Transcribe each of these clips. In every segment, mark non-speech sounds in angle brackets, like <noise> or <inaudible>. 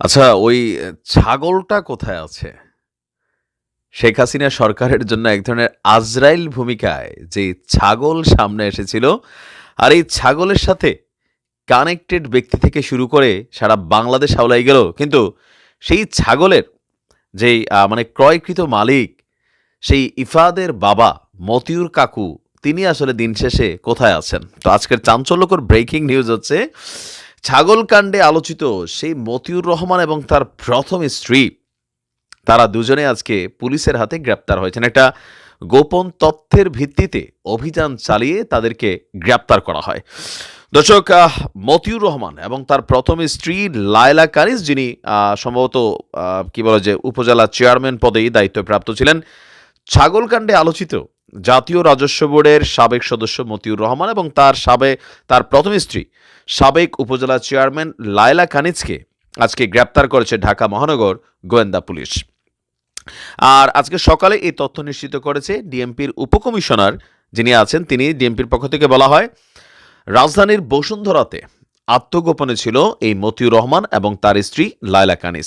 আচ্ছা ওই ছাগলটা কোথায় আছে? শেখ হাসিনা সরকারের জন্য এক ধরনের আজরাইল ভূমিকায় যে ছাগল সামনে এসেছিল, আর এই ছাগলের সাথে কানেক্টেড ব্যক্তি থেকে শুরু করে সারা বাংলাদেশ হাওলায় গেল। কিন্তু সেই ছাগলের যেই মানে ক্রয়কৃত মালিক, সেই ইফাদের বাবা মতিউর কাকু, তিনি আসলে দিন শেষে কোথায় আছেন? তো আজকের চাঞ্চল্যকর ব্রেকিং নিউজ হচ্ছে, ছাগল কাণ্ডে আলোচিত সেই মতিউর রহমান এবং তার প্রথম স্ত্রী, তারা দুজনে আজকে পুলিশের হাতে গ্রেপ্তার হয়েছেন। একটা গোপন তথ্যের ভিত্তিতে অভিযান চালিয়ে তাদেরকে গ্রেপ্তার করা হয়। দর্শক মতিউর রহমান এবং তার প্রথম স্ত্রী লায়লা কানিজ যিনি সম্ভবত কি বলে যে উপজেলা চেয়ারম্যান পদেই দায়িত্বপ্রাপ্ত ছিলেন। ছাগল কাণ্ডে আলোচিত জাতীয় রাজস্ব বোর্ডের সাবেক সদস্য মতিউর রহমান এবং তার সাবে তার প্রথম স্ত্রী সাবেক উপজেলা চেয়ারম্যান লায়লা কানিজকে আজকে গ্রেপ্তার করেছে ঢাকা মহানগর গোয়েন্দা পুলিশ। আর আজকে সকালে এই তথ্য নিশ্চিত করেছে ডিএমপির উপকমিশনার যিনি আছেন তিনি ডিএমপির পক্ষ থেকে বলা হয়, রাজধানীর বসুন্ধরাতে আত্মগোপনে ছিল এই মতিউর রহমান এবং তার স্ত্রী লায়লা কানিজ।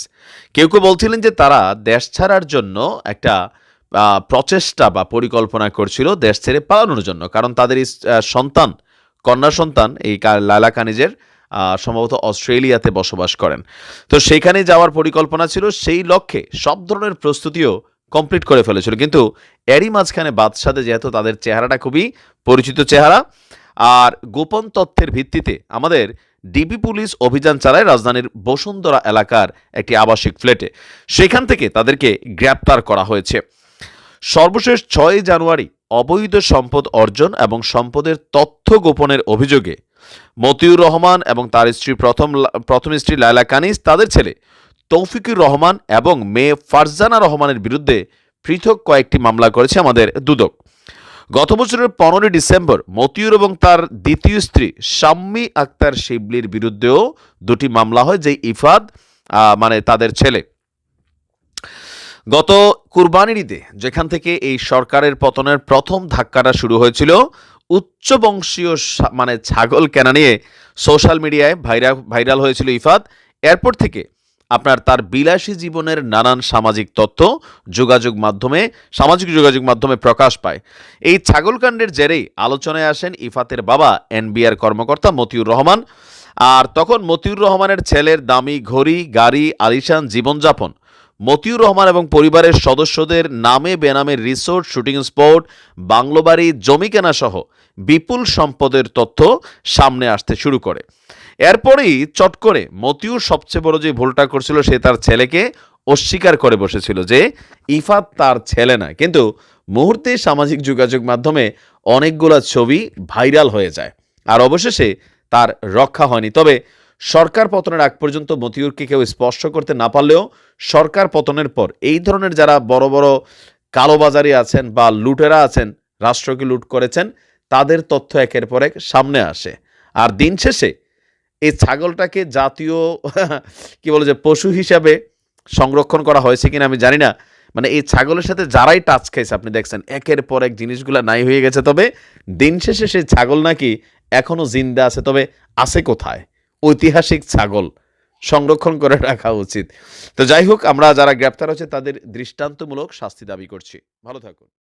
কেউ, কেউ বলছিলেন যে তারা দেশ ছাড়ার জন্য একটা প্রচেষ্টা বা পরিকল্পনা করছিল দেশ ছেড়ে পালানোর জন্য। কারণ তাদের সন্তান, কন্যা সন্তান এই কা লায়লা কানিজের সম্ভবত অস্ট্রেলিয়াতে বসবাস করেন। তো সেইখানে যাওয়ার পরিকল্পনা ছিল সেই লক্ষ্যে সব ধরনের প্রস্তুতিও কমপ্লিট করে ফেলেছিল। কিন্তু এরই মাঝখানে বাদশাতে যেহেতু তাদের চেহারাটা খুবই পরিচিত চেহারা, আর গোপন তথ্যের ভিত্তিতে আমাদের ডিবি পুলিশ অভিযান চালায় রাজধানীর বসুন্ধরা এলাকার একটি আবাসিক ফ্ল্যাটে। সেখান থেকে তাদেরকে গ্রেপ্তার করা হয়েছে। সর্বশেষ ৬ জানুয়ারি অবৈধ সম্পদ অর্জন এবং সম্পদের তথ্য গোপনের অভিযোগে মতিউর রহমান এবং তার স্ত্রী প্রথম প্রথম স্ত্রী লায়লা কানিজ, তাদের ছেলে তৌফিকুর রহমান এবং মেয়ে ফারজানা রহমানের বিরুদ্ধে পৃথক কয়েকটি মামলা করেছে আমাদের দুদক। গত বছরের ১৫ ডিসেম্বর মতিউর এবং তার দ্বিতীয় স্ত্রী শাম্মী আক্তার শিবলির বিরুদ্ধেও দুটি মামলা হয় যে ইফাদ মানে তাদের ছেলে। গত কুরবানির ঈদে যেখান থেকে এই সরকারের পতনের প্রথম ধাক্কাটা শুরু হয়েছিল, উচ্চ বংশীয় সা মানে ছাগল কেনা নিয়ে সোশ্যাল মিডিয়ায় ভাইরা ভাইরাল হয়েছিল ইফাত এরপর থেকে আপনার তার বিলাসী জীবনের নানান সামাজিক তথ্য যোগাযোগ মাধ্যমে সামাজিক যোগাযোগ মাধ্যমে প্রকাশ পায়। এই ছাগল কাণ্ডের জেরেই আলোচনায় আসেন ইফাতের বাবা এনবিআর কর্মকর্তা মতিউর রহমান। আর তখন মতিউর রহমানের ছেলের দামি ঘড়ি, গাড়ি, আলিশান জীবনযাপন, মতিউর রহমান এবং পরিবারের সদস্যদের নামে বেনামে রিসোর্ট, শুটিং স্পট, বাংলো বাড়ি, জমি কেনাসহ বিপুল সম্পদের তথ্য সামনে আসতে শুরু করে। এরপরেই চট করে মতিউর সবচেয়ে বড় যে ভুলটা করছিল সে তার ছেলেকে অস্বীকার করে বসেছিল যে ইফাত তার ছেলে না। কিন্তু মুহূর্তে সামাজিক যোগাযোগ মাধ্যমে অনেকগুলা ছবি ভাইরাল হয়ে যায়। আর অবশেষে তার রক্ষা হয়নি। তবে সরকার পতনের আগ পর্যন্ত মতিউরকে কেউ স্পর্শ করতে না পারলেও সরকার পতনের পর এই ধরনের যারা বড়, বড় কালোবাজারি আছেন বা লুটেরা আছেন, রাষ্ট্রকে লুট করেছেন, তাদের তথ্য একের পর এক সামনে আসে। আর দিন শেষে এই ছাগলটাকে জাতীয় <laughs> কি বলে যে পশু হিসাবে সংরক্ষণ করা হয়েছে কিনা আমি জানি না। মানে এই ছাগলের সাথে যারাই টাচ খাইছে আপনি দেখছেন একের পর এক জিনিসগুলা নাই হয়ে গেছে। তবে দিন শেষে সেই ছাগল নাকি এখনও জিন্দা আছে। তবে আছে কোথায়? ঐতিহাসিক ছাগল সংরক্ষণ করে রাখা উচিত। তো যাই হোক, আমরা যারা গ্রেপ্তার হচ্ছে তাদের দৃষ্টান্তমূলক শাস্তি দাবি করছি। ভালো থাকুন।